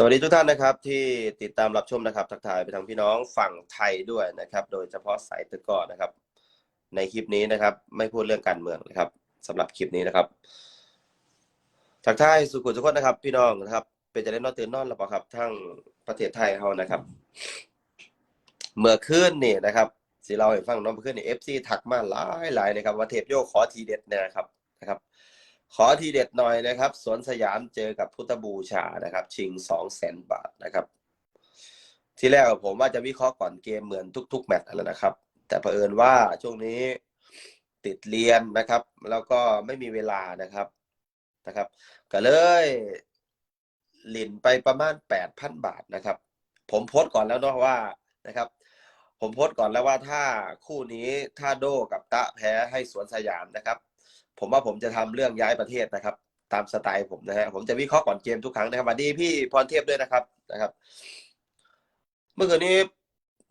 สวัสดีทุกท่านนะครับที่ติดตามรับชมนะครับ ทักทายไปทางพี่น้องฝั่งไทยด้วยนะครับ โดยเฉพาะสายตะกอนะครับ ในคลิปนี้นะครับ ไม่พูดเรื่องการเมืองนะครับสำหรับคลิปนี้นะครับ ทักทายสุขุมทุกคนนะครับ พี่น้องนะครับ เป็นจะได้นอนตื่นนอนหรือเปล่าครับ ทั้งประเทศไทยเขานะครับ เมื่อคืนนี่นะครับสิเราให้ฟังน้องเมื่อคืนนี่เอฟซีทักมาหลายหลายนะครับว่าเทปโยขอทีเด็ดเนี่ยนะครับนะครับ ขอทีเด็ดหน่อยนะครับ สวนสยามเจอกับพุทธบูชานะครับ ชิงสองแสนบาทนะครับ ที่แรกผมว่าจะวิเคราะห์ก่อนเกมเหมือนทุก ๆ แมตช์แล้วนะครับ แต่เผอิญว่าช่วงนี้ติดเรียนนะครับ แล้วก็ไม่มีเวลานะครับนะครับ ก็เลยหลินไปประมาณแปดพันบาทนะครับ ผมโพสต์ก่อนแล้วเนาะว่านะครับ ผมโพสต์ก่อนแล้วว่าถ้าคู่นี้ถ้าโดกับตะแพ้ให้สวนสยามนะครับ ผมว่าผมจะทำเรื่องย้ายประเทศนะครับ ตามสไตล์ผมนะฮะผมจะวิเคราะห์ก่อนเกมทุกครั้งนะครับสวัสดีพี่พรเทพด้วยนะครับนะครับ เมื่อคืนนี้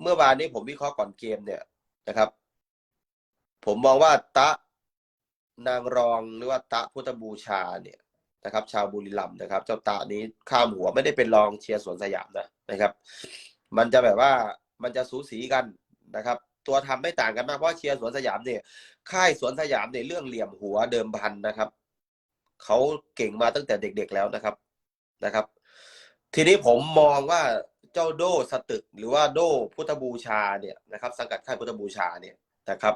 เมื่อวานนี้ผมวิเคราะห์ก่อนเกมเนี่ยนะครับ ผมมองว่าตะนางรองหรือว่าตะพุทธบูชาเนี่ยนะครับ ชาวบุรีรัมย์นะครับ เจ้าตะนี้ข้ามหัวไม่ได้เป็นรองเชียร์สวนสยามนะนะครับ มันจะแบบว่ามันจะสูสีกันนะครับ ตัวทำไม่ต่างกันมากเพราะเชียร์สวนสยามเนี่ย ค่ายสวนสยามในเรื่องเหลี่ยมหัวเดิมพันนะครับเขาเก่งมาตั้งแต่เด็กๆแล้วนะครับนะครับ ทีนี้ผมมองว่าเจ้าโดสตึก หรือว่าโดพุทธบูชาเนี่ยนะครับ สังกัดค่ายพุทธบูชาเนี่ยนะครับ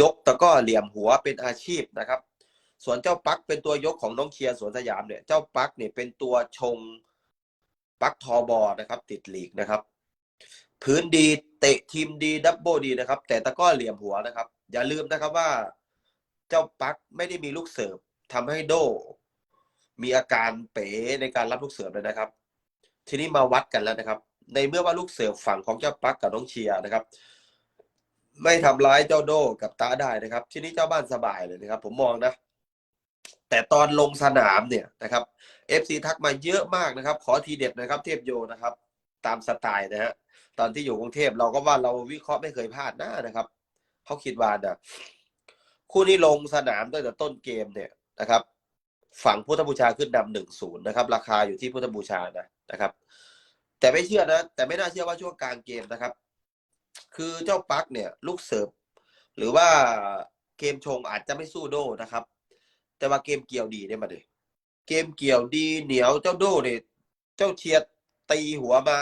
ยกตะก้อเหลี่ยมหัวเป็นอาชีพนะครับ ส่วนเจ้าปักเป็นตัวยกของน้องเชียร์สวนสยามเนี่ย เจ้าปักเนี่ยเป็นตัวชงปักทอบอนะครับ ติดหลีกนะครับ พื้นดีเตะทีมดีดับเบิลดีนะครับ แต่ตะก้อเหลี่ยมหัวนะครับ อย่าลืมนะครับว่า เจ้าปักไม่ได้มีลูกเสิร์ฟทำให้โด มีอาการเป๋ในการรับลูกเสิร์ฟเลยนะครับ ทีนี้มาวัดกันแล้วนะครับ ในเมื่อว่าลูกเสิร์ฟฝั่งของเจ้าปักกับน้องเชียร์นะครับ ไม่ทำร้ายเจ้าโดกับตาได้นะครับ ทีนี้เจ้าบ้านสบายเลยนะครับ ผมมองนะแต่ตอนลงสนามเนี่ยนะครับเอฟซีทักมาเยอะมากนะครับ ขอทีเด็ดนะครับเทพโยนะครับ ตามสไตล์นะฮะตอนที่อยู่กรุงเทพเราก็ว่าเราวิเคราะห์ไม่เคยพลาดนะนะครับ เขาคิดว่านะคู่นี้ลงสนามตั้งแต่ต้นเกมเนี่ยนะครับ ฝั่งพุทธบูชาขึ้นนำหนึ่งศูนย์นะครับ ราคาอยู่ที่พุทธบูชานะนะครับ แต่ไม่เชื่อนะ แต่ไม่น่าเชื่อว่าช่วงกลางเกมนะครับ คือเจ้าปักเนี่ย ลูกเสิร์ฟหรือว่าเกมชงอาจจะไม่สู้โดนะครับ แต่ว่าเกมเกี่ยวดีเนี่ยมาเลยเกมเกี่ยวดีเหนียวเจ้าโดเนี่ยเจ้าเชียดตีหัวมา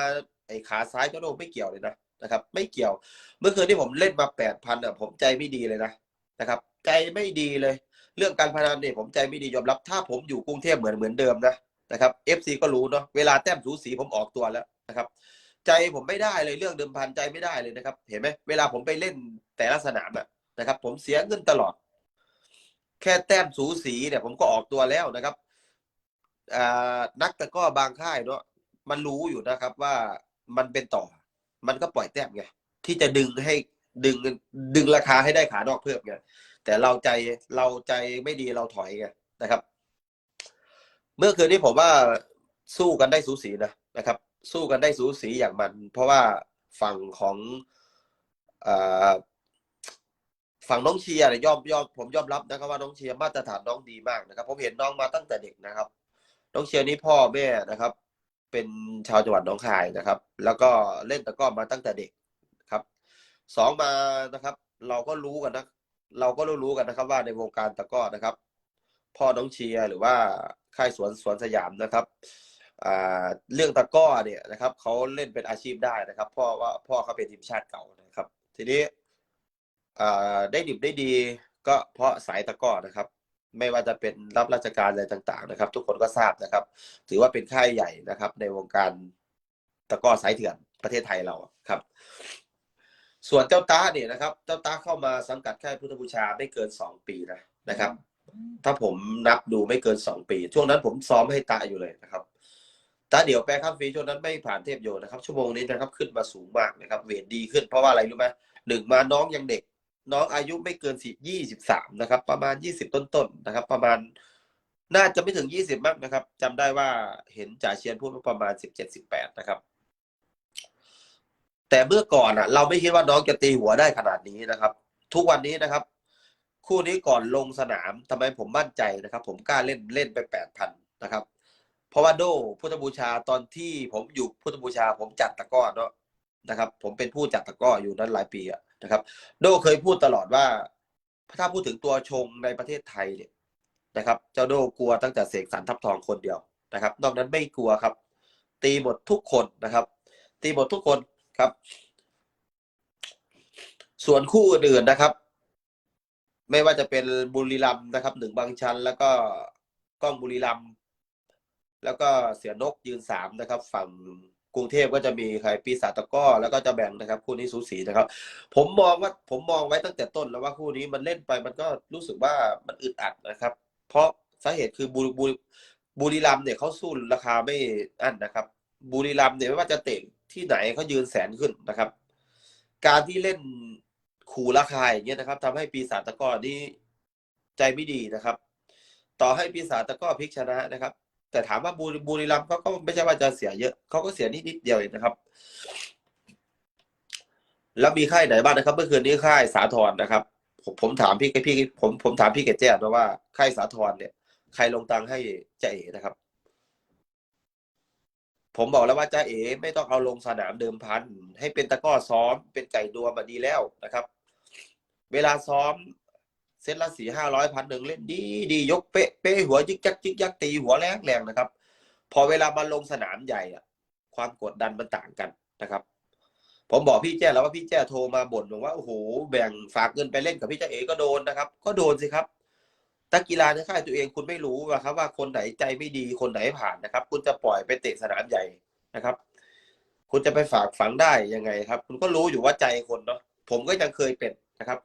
ไอ้ขาซ้ายเจ้าโดไม่เกี่ยวเลยนะ นะครับ ไม่เกี่ยว เมื่อคืนที่ผมเล่นมาแปดพันอะผมใจไม่ดีเลยนะนะครับ ใจไม่ดีเลย เรื่องการพนันเนี่ยผมใจไม่ดียอมรับ ถ้าผมอยู่กรุงเทพเหมือนเหมือนเดิมนะนะครับเอฟซีก็รู้เนาะเวลาแต้มสูสีผมออกตัวแล้วนะครับ ใจผมไม่ได้เลยเรื่องเดิมพันใจไม่ได้เลยนะครับ เห็นไหมเวลาผมไปเล่นแต่ละสนามอะนะครับ ผมเสียเงินตลอด แค่แต้มสูสีเนี่ย ผมก็ออกตัวแล้วนะครับอ่านักตะก้อบางค่ายเนาะมันรู้อยู่นะครับว่ามันเป็นต่อ มันก็ปล่อยแต้มไงที่จะดึงให้ดึงดึงราคาให้ได้ขานอกเพิ่มไงแต่เราใจเราใจไม่ดีเราถอยไงนะครับ เมื่อคืนนี้ผมว่าสู้กันได้สูสีนะนะครับ สู้กันได้สูสีอย่างมัน เพราะว่าฝั่งของอฝั่งน้องเชียร์เนี่ยยอมยอมผมยอมรับนะครับว่าน้องเชียร์มาตรฐานน้องดีมากนะครับผมเห็นน้องมาตั้งแต่เด็กนะครับ น้องเชียร์นี่พ่อแม่นะครับ เป็นชาวจังหวัดหนองคายนะครับ แล้วก็เล่นตะกร้อมาตั้งแต่เด็กครับสองมานะครับ เราก็รู้กันนะเราก็รู้รู้กันนะครับ ว่าในวงการตะกร้อนะครับ พ่อน้องเชียร์หรือว่าค่ายสวนสวนสยามนะครับอ่าเรื่องตะก้อเนี่ยนะครับเขาเล่นเป็นอาชีพได้นะครับพ่อว่าพ่อเขาเป็นทีมชาติเก่านะครับ ทีนี้อ่าได้ดิบได้ดีก็เพราะสายตะก้อนะครับ ไม่ว่าจะเป็นรับราชการอะไรต่าง ๆ นะครับ ทุกคนก็ทราบนะครับ ถือว่าเป็นค่ายใหญ่นะครับ ในวงการตะก้อสายเถื่อนประเทศไทยเราครับ ส่วนเจ้าตาเนี่ยนะครับ เจ้าตาเข้ามาสังกัดค่ายพุทธบูชาไม่เกินสองปีนะนะครับ ถ้าผมนับดูไม่เกินสองปี ช่วงนั้นผมซ้อมให้ตาอยู่เลยนะครับตาเดี๋ยวแปลข้ามฟรีช่วงนั้นไม่ผ่านเทพโยนะครับ ชั่วโมงนี้นะครับขึ้นมาสูงมากนะครับ เวทดีขึ้นเพราะว่าอะไรรู้ไหมหนึ่งมาน้องยังเด็ก น้องอายุไม่เกินสิยี่สิบสามนะครับ ประมาณยี่สิบต้นๆนะครับ ประมาณน่าจะไม่ถึงยี่สิบมากนะครับจำได้ว่าเห็นจ่าเชียนพูดว่าประมาณสิบเจ็ดสิบแปดนะครับ แต่เมื่อก่อนอะ เราไม่คิดว่าน้องจะตีหัวได้ขนาดนี้นะครับ ทุกวันนี้นะครับ คู่นี้ก่อนลงสนามทำไมผมมั่นใจนะครับ ผมกล้าเล่นเล่นไปแปดพันนะครับ เพราะว่าโดพุทธบูชาตอนที่ผมอยู่พุทธบูชา ผมจัดตะก้อเนาะนะครับ ผมเป็นผู้จัดตะก้ออยู่นั้นหลายปีอะ นะครับ โดเคยพูดตลอดว่า ถ้าพูดถึงตัวชงในประเทศไทยเนี่ยนะครับ เจ้าโดกลัวตั้งแต่เสกสรรทับทองคนเดียวนะครับ นอกนั้นไม่กลัวครับ ตีหมดทุกคนนะครับ ตีหมดทุกคนครับ ส่วนคู่อื่นๆนะครับ ไม่ว่าจะเป็นบุรีรัมนะครับหนึ่งบางชัน แล้วก็กล้องบุรีรัมแล้วก็เสียนกยืนสามนะครับ ฝั่ง กรุงเทพก็จะมีใครปีศาจตะก้อแล้วก็จะแบ่งนะครับ คู่นี้สูสีนะครับ ผมมองว่าผมมองไว้ตั้งแต่ต้นแล้วว่าคู่นี้มันเล่นไปมันก็รู้สึกว่ามันอึดอัดนะครับ เพราะสาเหตุคือบุรบุบุรีรัมเนี่ยเขาสู้ราคาไม่อั้นนะครับ บุรีรัมเนี่ยไม่ว่าจะเตะที่ไหนเขายืนแสนขึ้นนะครับ การที่เล่นขู่ราคาอย่างเงี้ยนะครับทำให้ปีศาจตะก้อนี่ใจไม่ดีนะครับ ต่อให้ปีศาจตะก้อพลิกชนะนะครับ แต่ถามว่าบุรีบุรีรัมย์เขาก็ไม่ใช่ว่าจะเสียเยอะเขาก็เสียนิดนิดเดียวเองนะครับ แล้วมีค่ายไหนบ้างนะครับ เมื่อคืนนี้ค่ายสาทรนะครับ ผมผมถามพี่พี่ผมผมถามพี่เกดแจ้งว่าค่ายสาทรเนี่ย ใครลงตังค์ให้เจ่าเอนะครับ ผมบอกแล้วว่าจ้าเอ๋ไม่ต้องเอาลงสนามเดิมพันให้เป็นตะก้อซ้อมเป็นไก่ดวมาดีแล้วนะครับ เวลาซ้อม เซตละสี่ห้าร้อยพันหนึ่งเล่นดีดียกเป๊ะเป๊ะหัวยึกยักยึกยักตีหัวแรงแรงนะครับ พอเวลามาลงสนามใหญ่อะความกดดันมันต่างกันนะครับ ผมบอกพี่แจ้แล้วว่าพี่แจ้โทรมาบ่นบอกว่าโอ้โหแบ่งฝากเงินไปเล่นกับพี่จ้เอก็โดนนะครับ ก็โดนสิครับนักกีฬาในค่ายตัวเองคุณไม่รู้ว่าครับ ว่าคนไหนใจไม่ดีคนไหนผ่านนะครับ คุณจะปล่อยไปเตะสนามใหญ่นะครับ คุณจะไปฝากฝังได้ยังไงครับ คุณก็รู้อยู่ว่าใจคนเนาะผมก็ยังเคยเป็นนะครับ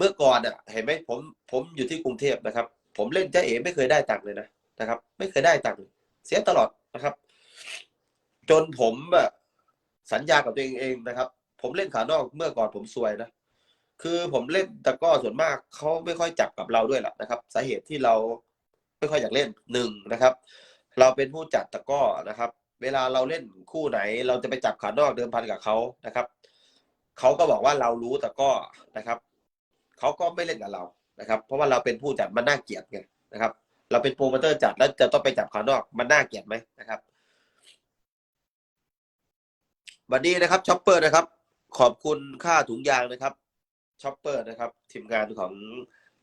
เมื่อก่อนอะเห็นไหมผมผมอยู่ที่กรุงเทพนะครับ ผมเล่นจ้าเอ๋ไม่เคยได้ตังค์เลยนะนะครับ ไม่เคยได้ตังค์เสียตลอดนะครับ จนผมแบบสัญญากับตัวเองเองนะครับ ผมเล่นขานอกเมื่อก่อนผมซวยนะคือผมเล่นตะก้อส่วนมากเขาไม่ค่อยจับกับเราด้วยแหละนะครับ สาเหตุที่เราไม่ค่อยอยากเล่นหนึ่งนะครับ เราเป็นผู้จัดตะก้อนะครับ เวลาเราเล่นคู่ไหน เราจะไปจับขานอกเดิมพันกับเขานะครับเขาก็บอกว่าเรารู้ตะก้อนะครับ เขาก็ไม่เล่นกับเรานะครับ เพราะว่าเราเป็นผู้จัดมันน่าเกลียดไงนะครับ เราเป็นโปรโมเตอร์จัดแล้วจะต้องไปจับขานอกมันน่าเกลียดไหมนะครับวันนี้นะครับช็อปเปอร์นะครับ ขอบคุณค่าถุงยางนะครับช็อปเปอร์นะครับทีมงานของ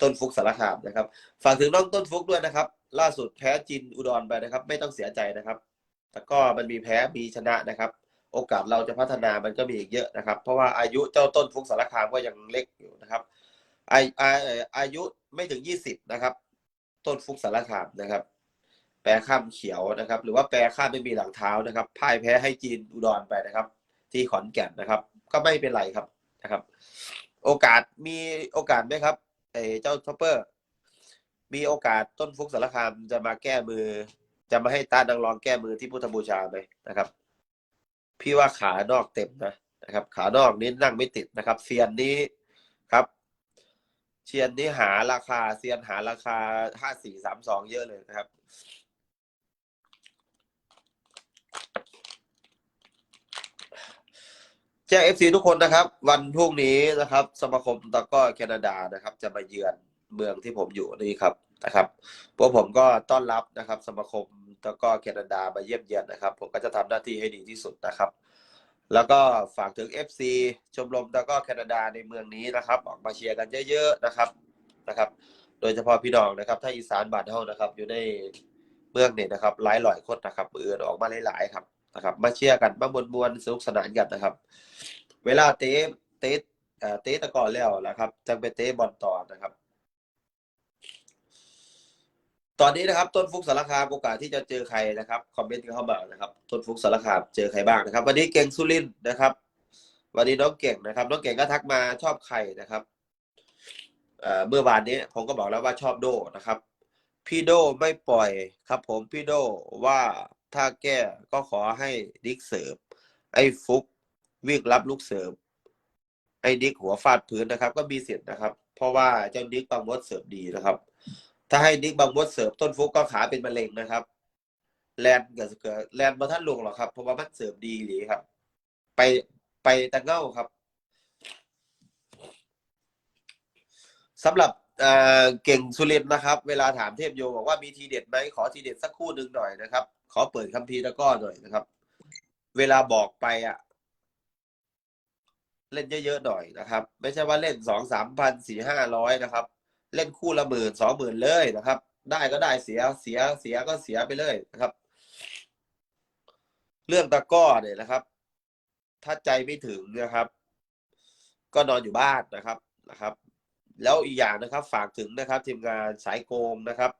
ต้นฟุกสารคามนะครับ ฝากถึงน้องต้นฟุกด้วยนะครับ ล่าสุดแพ้จินอุดรไปนะครับ ไม่ต้องเสียใจนะครับแต่ก็มันมีแพ้มีชนะนะครับ โอกาสเราจะพัฒนามันก็มีอีกเยอะนะครับ เพราะว่าอายุเจ้าต้นฟุกสารคามก็ยังเล็กอยู่นะครับ อาอาอายุไม่ถึงยี่สิบนะครับ ต้นฟุกสารคามนะครับ แปรข้ามเขียวนะครับ หรือว่าแปรข้ามไม่มีหลังเท้านะครับพ่ายแพ้ให้จีนอุดรไปนะครับ ที่ขอนแก่นนะครับ ก็ไม่เป็นไรครับนะครับ โอกาสมีโอกาสไหมครับไอ้เจ้าท็อปเปอร์ มีโอกาสต้นฟุกสารคามจะมาแก้มือ จะมาให้ตาดังรองแก้มือที่พุทธบูชาไหมนะครับ พี่ว่าขานอกเต็มนะนะครับ ขานอกนี้นั่งไม่ติดนะครับเซียนนี้ เซียนนี้หาราคาเซียนหาราคาห้าสี่สามสองเยอะเลยนะครับ แจ้งเอฟซีทุกคนนะครับ วันพรุ่งนี้นะครับ สมาคมตะก้อแคนาดานะครับ จะมาเยือนเมืองที่ผมอยู่นี่ครับนะครับพวกผมก็ต้อนรับนะครับ สมาคมตะก้อแคนาดามาเยี่ยมเยียนนะครับ ผมก็จะทำหน้าที่ให้ดีที่สุดนะครับ แล้วก็ฝากถึง FC ชมรมตะกร้อแคนาดาในเมืองนี้นะครับ ออกมาเชียร์กันเยอะๆนะครับนะครับ โดยเฉพาะพี่น้องนะครับ ถ้าอีสานบานเฮานะครับ อยู่ในเมืองเนี่ยนะครับหลายหลายคนนะครับมืออนออกมาหลายๆครับนะครับ มาเชียร์กันมาบวนสนุกสนานกันนะครับ เวลาเตะเตะเอ่อเตะตะกอนแล้วนะครับจังไปเตะบอลต่อนะครับ ตอนนี้นะครับต้นฟุกสารคามโอกาสที่จะเจอใครนะครับคอมเมนต์กันเข้ามานะครับต้นฟุกสารคามเจอใครบ้างนะครับ วันนี้เก่งสุรินทร์นะครับ วันนี้น้องเก่งนะครับน้องเก่งก็ทักมาชอบใครนะครับเมื่อวานนี้ผมก็บอกแล้วว่าชอบโดนะครับ พี่โดไม่ปล่อยครับ ผมพี่โดว่าถ้าแก้ก็ขอให้ดิกเสิร์ฟไอ้ฟุกวิ่งรับลูกเสิร์ฟไอ้ดิกหัวฟาดพื้นนะครับ ก็มีเสิทธิ์นะครับ เพราะว่าเจ้าดิกบางมดเสิร์ฟดีนะครับ ถ้าให้ดิกบางมดเสิร์ฟต้นฟุกก็ขาเป็นมะเร็งนะครับ แลนด์กับเกิดแลนด์มาท่านลงหรอครับ เพราะว่ามันเสิร์ฟดีหรือครับ ไปไปตะเง่าครับสำหรับเอ่อเก่งสุรินทร์นะครับ เวลาถามเทพโยบอกว่ามีทีเด็ดไหมขอทีเด็ดสักคู่หนึ่งหน่อยนะครับ ขอเปิดคัมภีร์ตะก้อหน่อยนะครับ เวลาบอกไปอะ เล่นเยอะๆหน่อยนะครับ ไม่ใช่ว่าเล่นสองสามพันสี่ห้าร้อยนะครับ เล่นคู่ละหมื่นสองหมื่นเลยนะครับ ได้ก็ได้เสียเสียเสียก็เสียไปเลยนะครับ เรื่องตะก้อเนี่ยนะครับ ถ้าใจไม่ถึงนะครับ ก็นอนอยู่บ้านนะครับนะครับ แล้วอีกอย่างนะครับ ฝากถึงนะครับ ทีมงานสายโกงนะครับ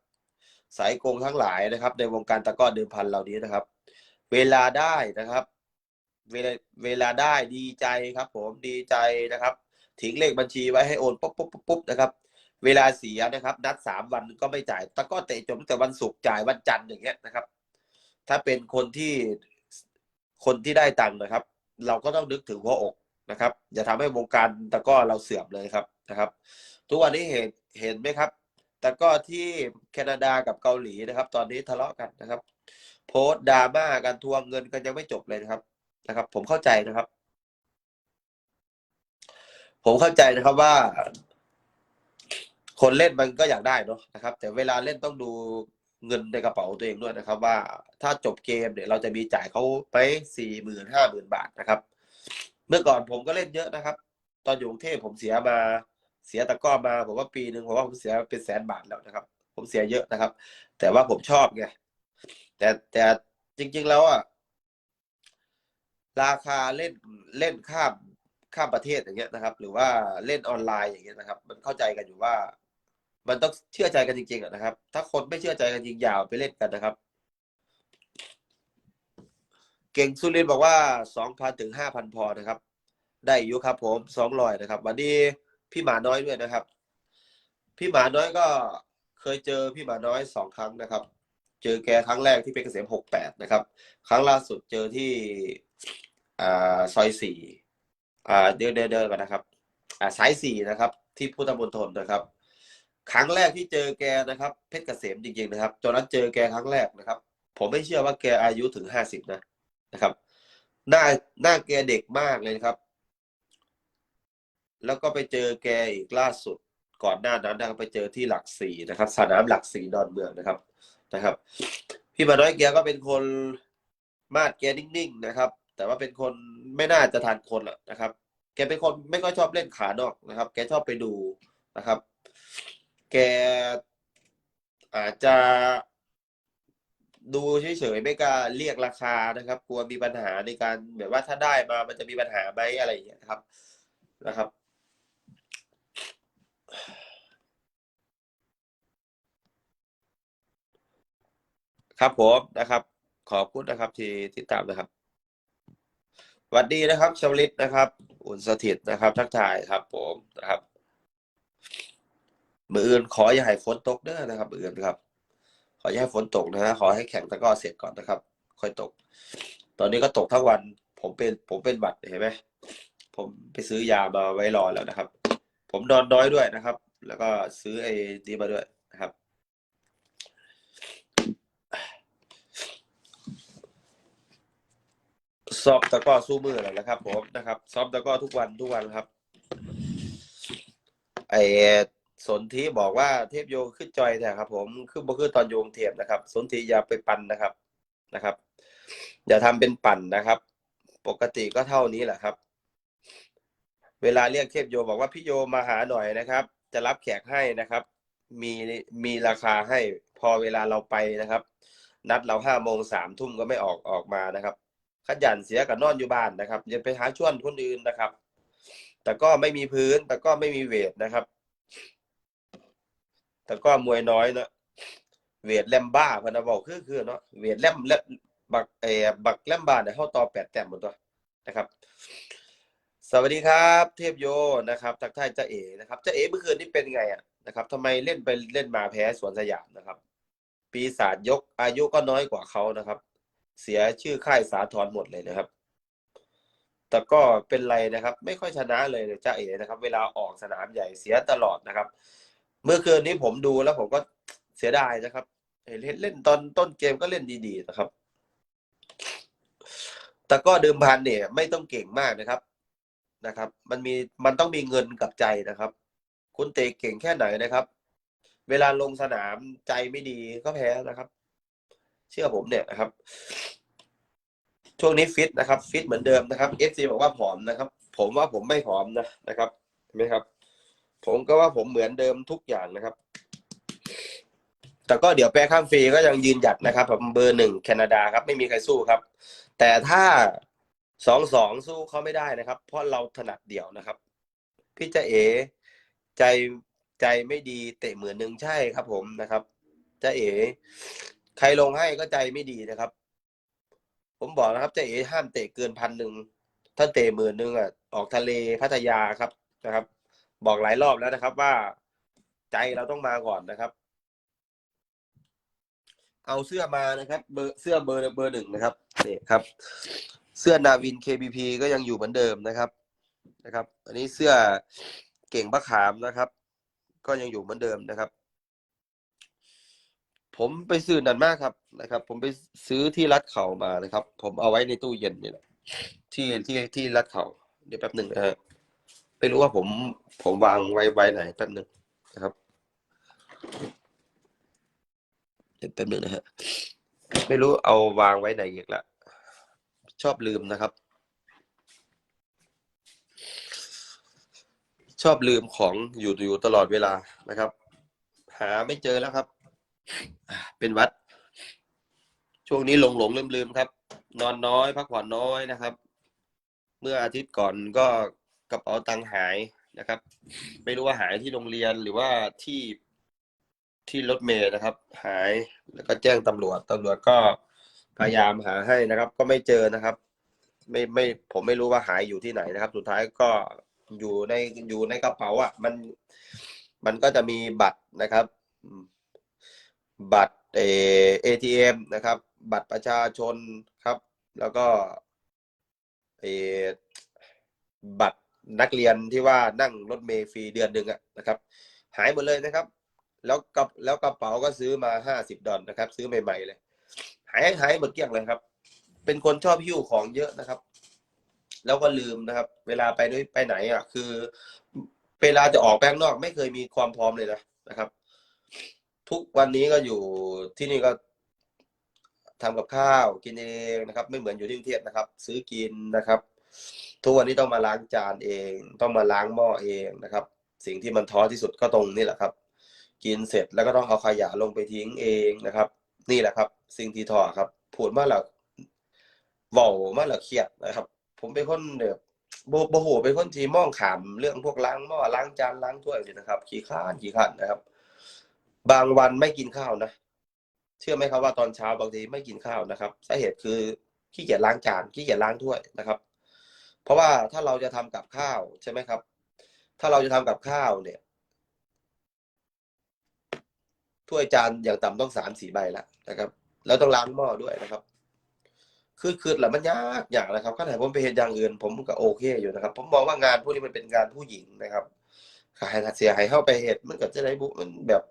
สายโกงทั้งหลายนะครับ ในวงการตะก้อเดิมพันเหล่านี้นะครับ เวลาได้นะครับ เวลาเวลาได้ดีใจครับ ผมดีใจนะครับทิ้งเลขบัญชีไว้ให้โอนปุ๊บปุ๊บปุ๊บนะครับ เวลาเสียนะครับ นัดสามวันก็ไม่จ่ายตะกร้อเตะจบแต่วันศุกร์จ่ายวันจันทร์อย่างเงี้ยนะครับ ถ้าเป็นคนที่คนที่ได้ตังค์นะครับ เราก็ต้องนึกถึงหัวอกนะครับ อย่าทำให้วงการตะก้อเราเสื่อมเลยครับนะครับ ทุกวันนี้เห็นเห็นไหมครับตะก้อที่แคนาดากับเกาหลีนะครับ ตอนนี้ทะเลาะกันนะครับ โพสต์ดราม่ากันทวงเงินกันยังไม่จบเลยนะครับนะครับ ผมเข้าใจนะครับ ผมเข้าใจนะครับว่า คนเล่นมันก็อยากได้เนอะนะครับ แต่เวลาเล่นต้องดูเงินในกระเป๋าตัวเองด้วยนะครับ ว่าถ้าจบเกมเนี่ยเราจะมีจ่ายเขาไปสี่หมื่นห้าหมื่นบาทนะครับ เมื่อก่อนผมก็เล่นเยอะนะครับ ตอนอยู่กรุงเทพผมเสียมาเสียตะก้อมาผมว่าปีหนึ่งผมว่าผมเสียเป็นแสนบาทแล้วนะครับ ผมเสียเยอะนะครับ แต่ว่าผมชอบไงแต่แต่จริง ๆแล้วอะราคาเล่นเล่นข้ามข้ามประเทศอย่างเงี้ยนะครับ หรือว่าเล่นออนไลน์อย่างเงี้ยนะครับ มันเข้าใจกันอยู่ว่า มันต้องเชื่อใจกันจริงๆนะครับ ถ้าคนไม่เชื่อใจกันจริงยาวไปเล่นกันนะครับ เก่งสุรินบอกว่าสองพันถึงห้าพันพอนะครับ ได้อยู่ครับ ผมสองร้อยนะครับวันนี้พี่หมาน้อยด้วยนะครับ พี่หมาน้อยก็เคยเจอพี่หมาน้อยสองครั้งนะครับ เจอแกครั้งแรกที่เป็นเกษมหกแปดนะครับ ครั้งล่าสุดเจอที่อ่าซอยสี่อ่าเดินเดินเดินกันนะครับ อ่าสายสี่นะครับ ที่พุทธมณฑลนะครับ ครั้งแรกที่เจอแกนะครับ เพชรเกษมจริงๆนะครับตอนนั้นเจอแกครั้งแรกนะครับ ผมไม่เชื่อว่าแกอายุถึงห้าสิบนะนะครับ หน้าหน้าแกเด็กมากเลยนะครับ แล้วก็ไปเจอแกอีกล่าสุดก่อนหน้านั้นนะครับไปเจอที่หลักสี่นะครับ สนามหลักสี่ดอนเมืองนะครับนะครับ พี่มาน้อยแกก็เป็นคนมาดแกนิ่งๆนะครับ แต่ว่าเป็นคนไม่น่าจะทานคนหรอกนะครับ แกเป็นคนไม่ค่อยชอบเล่นขานอกนะครับ แกชอบไปดูนะครับ แกอาจจะดูเฉยๆไม่กล้าเรียกราคานะครับ กลัวมีปัญหาในการแบบว่าถ้าได้มามันจะมีปัญหาไหมอะไรอย่างเงี้ยนะครับนะครับ ครับผมนะครับ ขอบคุณนะครับ ที่ติดตามนะครับสวัสดีนะครับชวลิตนะครับ อุ่นสถิตนะครับ ทักทายครับ ผมนะครับ มืออื่นขออย่าให้ฝนตกเด้อนะครับมืออื่นครับ ขออย่าให้ฝนตกนะฮะขอให้แข่งตะกร้อเสร็จก่อนนะครับ ค่อยตก ตอนนี้ก็ตกทั้งวัน ผมเป็นผมเป็นหวัดเห็นไหมผมไปซื้อยามาไว้รอแล้วนะครับ ผมนอนน้อยด้วยนะครับ แล้วก็ซื้อไอ้นี้มาด้วยนะครับซ้อมตะกร้อสู้มือแล้วนะครับ ผมนะครับ ซ้อมตะกร้อทุกวันทุกวันครับ ไอ้ สนธิบอกว่าเทพโยขึ้นจอยแต่ครับ ผมคือบ่คือตอนโยงเทพนะครับ สนธิอย่าไปปั่นนะครับนะครับ อย่าทำเป็นปั่นนะครับ ปกติก็เท่านี้แหละครับ เวลาเรียกเทพโยบอกว่าพี่โยมาหาหน่อยนะครับ จะรับแขกให้นะครับ มีมีราคาให้พอเวลาเราไปนะครับ นัดเราห้าโมงสามทุ่มก็ไม่ออกออกมานะครับขยันเสียกับนอนอยู่บ้านนะครับอย่าไปหาชวนคนอื่นนะครับ แต่ก็ไม่มีพื้นแต่ก็ไม่มีเวทนะครับ แต่ก็มวยน้อยเนอะเวทแลมบ้าพนนะบอกคือคือเนาะเวทแลมแลมบักเออบักแลมบ้าเนี่ยเข้าต่อแปดแต้มหมดตัวนะครับ สวัสดีครับ เทพโยนะครับทักทายจ้าเอ๋นะครับจ้าเอ๋เมื่อคืนนี้เป็นไงอะนะครับทำไมเล่นไปเล่นมาแพ้สวนสยามนะครับ ปีศาจยกอายุก็น้อยกว่าเขานะครับ เสียชื่อค่ายสาทรหมดเลยนะครับแต่ก็เป็นไรนะครับ ไม่ค่อยชนะเลยจ้าเอ๋นะครับ เวลาออกสนามใหญ่เสียตลอดนะครับ เมื่อคืนนี้ผมดูแล้วผมก็เสียดายนะครับเห็นเล่นตอนต้นเกมก็เล่นดีๆนะครับ แต่ก็เดิมพันเนี่ย ไม่ต้องเก่งมากนะครับนะครับ มันมีมันต้องมีเงินกับใจนะครับ คุณเตะเก่งแค่ไหนนะครับ เวลาลงสนามใจไม่ดีก็แพ้นะครับ เชื่อผมเนี่ยนะครับ ช่วงนี้ฟิตนะครับ ฟิตเหมือนเดิมนะครับเอฟซีบอกว่าผอมนะครับ ผมว่าผมไม่ผอมนะนะครับเห็นไหมครับ ผมก็ว่าผมเหมือนเดิมทุกอย่างนะครับ แต่ก็เดี๋ยวแปรข้ามฟรีก็ยังยืนหยัดนะครับผมเบอร์หนึ่งแคนาดาครับ ไม่มีใครสู้ครับ แต่ถ้าสองสองสู้เขาไม่ได้นะครับ เพราะเราถนัดเดี่ยวนะครับ พี่จะเอใจใจไม่ดีเตะเหมือนหนึ่งใช่ครับ ผมนะครับจะเอใครลงให้ก็ใจไม่ดีนะครับ ผมบอกนะครับจะเอห้ามเตะเกินพันหนึ่งถ้าเตะหมื่นหนึ่งอะออกทะเลพัทยาครับนะครับ บอกหลายรอบแล้วนะครับว่าใจเราต้องมาก่อนนะครับ เอาเสื้อมานะครับ เบอร์เสื้อเบอร์เบอร์หนึ่งนะครับนี่ครับ เสื้อนาวิน KBP ก็ยังอยู่เหมือนเดิมนะครับนะครับ อันนี้เสื้อเก่งบักขามนะครับ ก็ยังอยู่เหมือนเดิมนะครับ ผมไปซื้อนันมากครับนะครับ ผมไปซื้อที่รัดเข่ามานะครับ ผมเอาไว้ในตู้เย็นนี่แหละที่ที่ที่รัดเข่าเดี๋ยวแป๊บหนึ่งนะฮะ ไม่รู้ว่าผมผมวางไว้ไว้ไหนแป๊บหนึ่งนะครับเดี๋ยวแป๊บหนึ่งนะฮะไม่รู้เอาวางไว้ไหนอีกละชอบลืมนะครับ ชอบลืมของอยู่อยู่ตลอดเวลานะครับ หาไม่เจอแล้วครับ เป็นวัด ช่วงนี้หลงหลงลืมลืมครับ นอนน้อย พักผ่อนน้อยนะครับ เมื่ออาทิตย์ก่อนก็ กระเป๋าตังค์หายนะครับ ไม่รู้ว่าหายที่โรงเรียนหรือว่าที่ที่รถเมล์นะครับ หายแล้วก็แจ้งตำรวจตำรวจก็พยายามหาให้นะครับ ก็ไม่เจอนะครับ ไม่ไม่ผมไม่รู้ว่าหายอยู่ที่ไหนนะครับ สุดท้ายก็อยู่ในอยู่ในกระเป๋าอะ มันมันก็จะมีบัตรนะครับ บัตรเอเอทีเอ็มนะครับ บัตรประชาชนครับ แล้วก็เอบัตร นักเรียนที่ว่านั่งรถเมล์ฟรีเดือนหนึ่งอะนะครับ หายหมดเลยนะครับ แล้วกับแล้วกระเป๋าก็ซื้อมาห้าสิบดอลนะครับ ซื้อใหม่ๆเลย หายหายหมดเกลี้ยงเลยครับ เป็นคนชอบหิ้วของเยอะนะครับ แล้วก็ลืมนะครับ เวลาไปด้วยไปไหนอะ คือ เวลาจะออกไปข้างนอก ไม่เคยมีความพร้อมเลยนะนะครับ ทุกวันนี้ก็อยู่ที่นี่ก็ทำกับข้าวกินเองนะครับ ไม่เหมือนอยู่ที่กรุงเทพนะครับ ซื้อกินนะครับ ทุกวันนี้ต้องมาล้างจานเอง ต้องมาล้างหม้อเองนะครับ สิ่งที่มันท้อที่สุดก็ตรงนี้แหละครับ กินเสร็จแล้วก็ต้องเอาขยะลงไปทิ้งเองนะครับ นี่แหละครับ สิ่งที่ท้อครับพูดมาแล้วเว้ามาแล้วเครียดนะครับ ผมเป็นคนแบบโบโบโหเป็นคนที่มองขามเรื่องพวกล้างหม้อล้างจานล้างถ้วยนี่นะครับ ขี้ข้านขี้ข้านนะครับ บางวันไม่กินข้าวนะเชื่อไหมครับว่าตอนเช้าบางทีไม่กินข้าวนะครับสาเหตุคือขี้เกียจล้างจานขี้เกียจล้างถ้วยนะครับ เพราะว่าถ้าเราจะทำกับข้าวใช่ไหมครับ ถ้าเราจะทำกับข้าวเนี่ย ถ้วยจานอย่างต่ำต้องสามสี่ใบละนะครับ แล้วต้องล้างหม้อด้วยนะครับ คือคือแหละมันยากอย่างนะครับขนาดผมไปเห็นอย่างอื่น ผมก็โอเคอยู่นะครับ ผมมองว่างานพวกนี้มันเป็นงานผู้หญิงนะครับขายเสียหายเข้าไปเหตุมันก็จะได้บุมันแบบ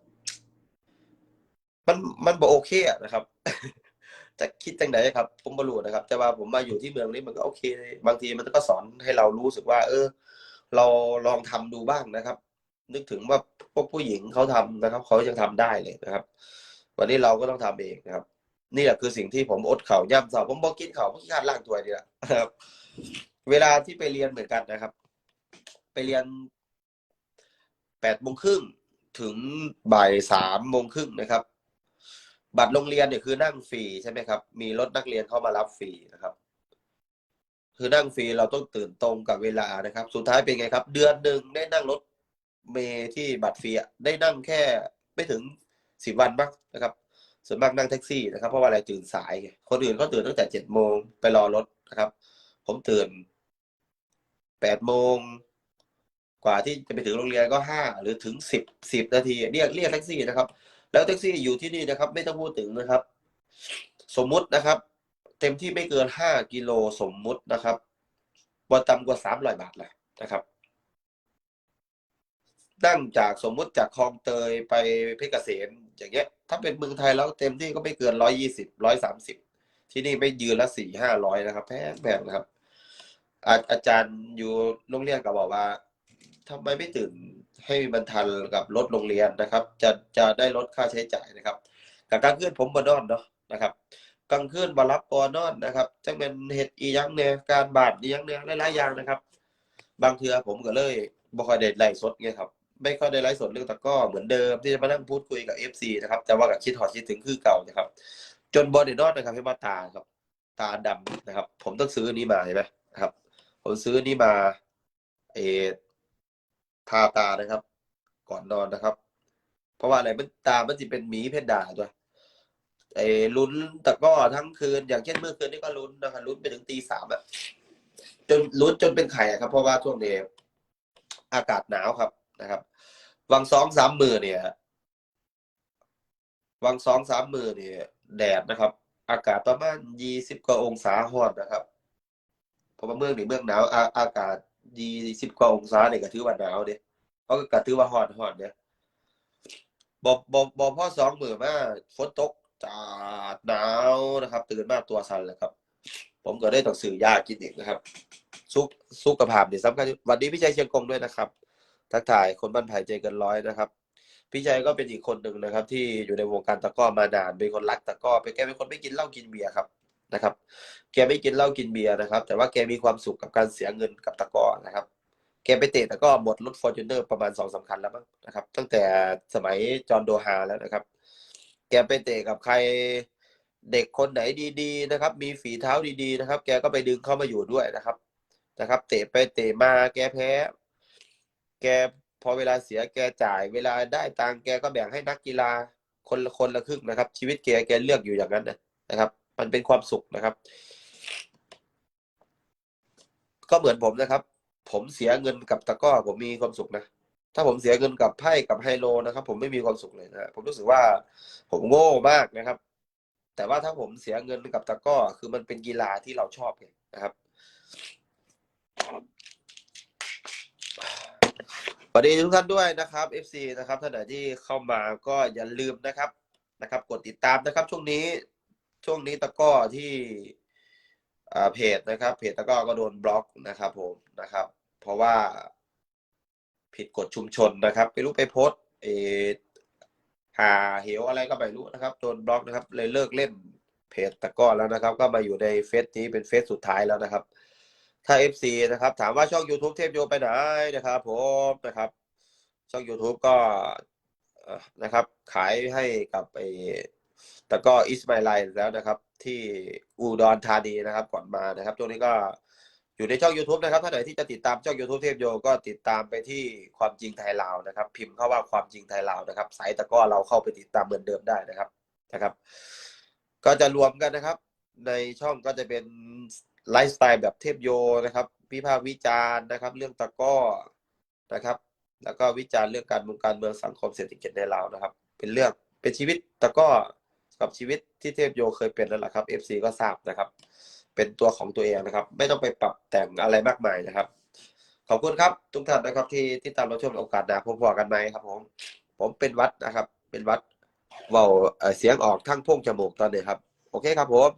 มันมันบ่โอเคอะนะครับ จะคิดจังไดครับ ผมบ่รู้นะครับ แต่ว่าผมมาอยู่ที่เมืองนี้มันก็โอเค บางทีมันก็สอนให้เรารู้สึกว่า เออ เราลองทำดูบ้างนะครับ นึกถึงว่าพวกผู้หญิงเขาทำนะครับเขายังทำได้เลยนะครับ วันนี้เราก็ต้องทำเองนะครับ นี่แหละคือสิ่งที่ผมอดเข่าย่ำเสาผมบอกกินเข่าเพราะขี้ขาดล่างถ้วนี่แหละนะครับ เวลาที่ไปเรียนเหมือนกันนะครับ ไปเรียนแปดโมงครึ่งถึงบ่ายสามโมงครึ่งนะครับ บัตรโรงเรียนเนี่ยคือนั่งฟรีใช่ไหมครับ มีรถนักเรียนเข้ามารับฟรีนะครับ คือนั่งฟรีเราต้องตื่นตรงกับเวลานะครับ สุดท้ายเป็นไงครับ เดือนหนึ่งได้นั่งรถเมย์ที่บัตรฟรีได้นั่งแค่ไม่ถึงสิบวันบ้างนะครับ ส่วนมากนั่งแท็กซี่นะครับ เพราะว่าอะไรตื่นสายไงคนอื่นเขาตื่นตั้งแต่เจ็ดโมงไปรอรถนะครับ ผมตื่นแปดโมงกว่าที่จะไปถึงโรงเรียนก็ห้าหรือถึงสิบสิบนาทีเรียกเรียกแท็กซี่นะครับ แล้วแท็กซี่อยู่ที่นี่นะครับ ไม่ต้องพูดถึงนะครับ สมมุตินะครับ เต็มที่ไม่เกินห้ากิโลสมมุตินะครับบ่ต่ำกว่าสามร้อยบาทแหละนะครับนั่งจากสมมุติจากคลองเตยไปเพชรเกษมอย่างเงี้ย ถ้าเป็นเมืองไทยแล้วเต็มที่ก็ไม่เกินร้อยยี่สิบร้อยสามสิบที่นี่ไม่ยืนละสี่ห้าร้อยนะครับแพงแพงนะครับอาอาจารย์อยู่โรงเรียนก็บอกว่าทำไมไม่ตื่น ให้มันทันกับรถโรงเรียนนะครับ จะจะได้ลดค่าใช้จ่ายนะครับกับกลางคืนผมบนอนเนาะนะครับกลางคืนบรับปอนอนนะครับจังเป็นเฮ็ดอียังเนี่ยการบาดอียังเนี่ยหลายๆอย่างนะครับ บางเทือผมก็เลยบ่ค่อยได้ไลฟ์สดไงครับไม่ค่อยได้ไลฟ์สดเรื่องตะก้อเหมือนเดิมที่จะมานั่งพูดคุยกับ FC นะครับ แต่ว่ากับคิดหอดคิดถึงคือเก่านะครับ จนบอดี้นอนนะครับให้มาตาครับ ตาดำนะครับ ผมต้องซื้อนี้มาเห็นไหมครับ ผมซื้อนี้มาเออ ทาตานะครับ ก่อนนอนนะครับ เพราะว่าอะไรมันตามันจะเป็นหมีเพนด้าตัวไอ้ลุ้นตะก้อทั้งคืน อย่างเช่นเมื่อคืนนี้ก็ลุ้นนะครับลุ้นไปถึงตีสามอะจนลุ้นจนเป็นไข่ครับ เพราะว่าช่วงนี้อากาศหนาวครับนะครับ วังสองสามมือเนี่ยวังสองสามมือเนี่ยแดดนะครับ อากาศประมาณยี่สิบกว่าองศาฮอดนะครับเพราะว่าเมืองนี่เมืองหนาวอาอากาศ ยี่สิบกว่าองศาเนี่ยก็ถือว่าหนาวเด้เพราะก็ถือว่าฮอดฮอดเนี่ยบอบอบอพ่อสองมือมาฝนตกจัดหนาวนะครับ ตื่นมาตัวสั่นเลยครับ ผมก็ได้ต้องซื้อยากินอีกนะครับสุขสุขภาพนี่สำคัญวันนี้พี่ชัยเชียงกงด้วยนะครับทักทายคนบ้านไผ่ใจกินร้อยนะครับ พี่ชัยก็เป็นอีกคนหนึ่งนะครับ ที่อยู่ในวงการตะก้อมานานเป็นคนรักตะก้อเป็นแกเป็นคนไม่กินเหล้ากินเบียร์ครับ นะครับ แกไม่กินเหล้ากินเบียร์นะครับ แต่ว่าแกมีความสุขกับการเสียเงินกับตะกอนะครับ แกไปเตะตะกร้อหมดรถฟอร์จูเนอร์ประมาณสองสาคัญแล้วมั้งนะครับ ตั้งแต่สมัยจอห์นโดฮาแล้วนะครับ แกไปเตะกับใครเด็กคนไหนดีๆนะครับ มีฝีเท้าดีๆนะครับ แกก็ไปดึงเข้ามาอยู่ด้วยนะครับนะครับ เตะไปเตะมาแกแพ้ แกพอเวลาเสียแกจ่าย เวลาได้ตังแกก็แบ่งให้นักกีฬาคนละคนละครึ่งนะครับ ชีวิตแกแกเลือกอยู่อย่างนั้นนะครับ มันเป็นความสุขนะครับ ก็เหมือนผมนะครับ ผมเสียเงินกับตะก้อ ผมมีความสุขนะถ้าผมเสียเงินกับไพ่กับไฮโลนะครับ ผมไม่มีความสุขเลยนะผมรู้สึกว่า ผมโง่มากนะครับ แต่ว่าถ้าผมเสียเงินกับตะก้อ คือมันเป็นกีฬาที่เราชอบไงนะครับสวัสดีทุกท่านด้วยนะครับ FC นะครับท่านไหนที่เข้ามาก็อย่าลืมนะครับนะครับ กดติดตามนะครับ ช่วงนี้ ช่วงนี้ตะก้อที่เพจนะครับ เพจตะก้อก็โดนบล็อกนะครับ ผมนะครับ เพราะว่าผิดกฎชุมชนนะครับไม่รู้ไปโพสเอหาเหวอะไรก็ไม่รู้นะครับโดนบล็อกนะครับ เลยเลิกเล่นเพจตะก้อแล้วนะครับ ก็มาอยู่ในเฟซนี้เป็นเฟซสุดท้ายแล้วนะครับ ถ้า FC นะครับ ถามว่าช่อง YouTube เทพโยไปไหนนะครับผมนะครับ ช่อง YouTube ก็นะครับ ขายให้กับไอ แต่ก็อิสมาไลแล้วนะครับ ที่อุดรธานีนะครับก่อนมานะครับช่วงนี้ก็อยู่ในช่อง YouTube นะครับถ้าไหนที่จะติดตามช่อง YouTube เทพโยก็ติดตามไปที่ความจริงไทยลาวนะครับ พิมพ์เข้าว่าความจริงไทยลาวนะครับ สายตะก้อเราเข้าไปติดตามเหมือนเดิมได้นะครับนะครับ ก็จะรวมกันนะครับ ในช่องก็จะเป็นไลฟ์สไตล์แบบเทพโยนะครับวิพากษ์วิจารณ์นะครับ เรื่องตะก้อนะครับ แล้วก็วิจารณ์เรื่องการเมืองการเมืองสังคมเศรษฐกิจในลาวนะครับ เป็นเรื่องเป็นชีวิตตะก้อ กับชีวิตที่เทพโยเคยเป็นนั่นแหละครับ FC ก็ทราบนะครับ เป็นตัวของตัวเองนะครับ ไม่ต้องไปปรับแต่งอะไรมากมายนะครับ ขอบคุณครับทุกท่านนะครับที่ที่ตามรับชมโอกาสหน้าพบกันไหมครับ ผม ผมเป็นวัดนะครับ เป็นวัดเว้าเสียงออกทั้งพุ่งจมูกตอนนี้ครับ โอเคครับผม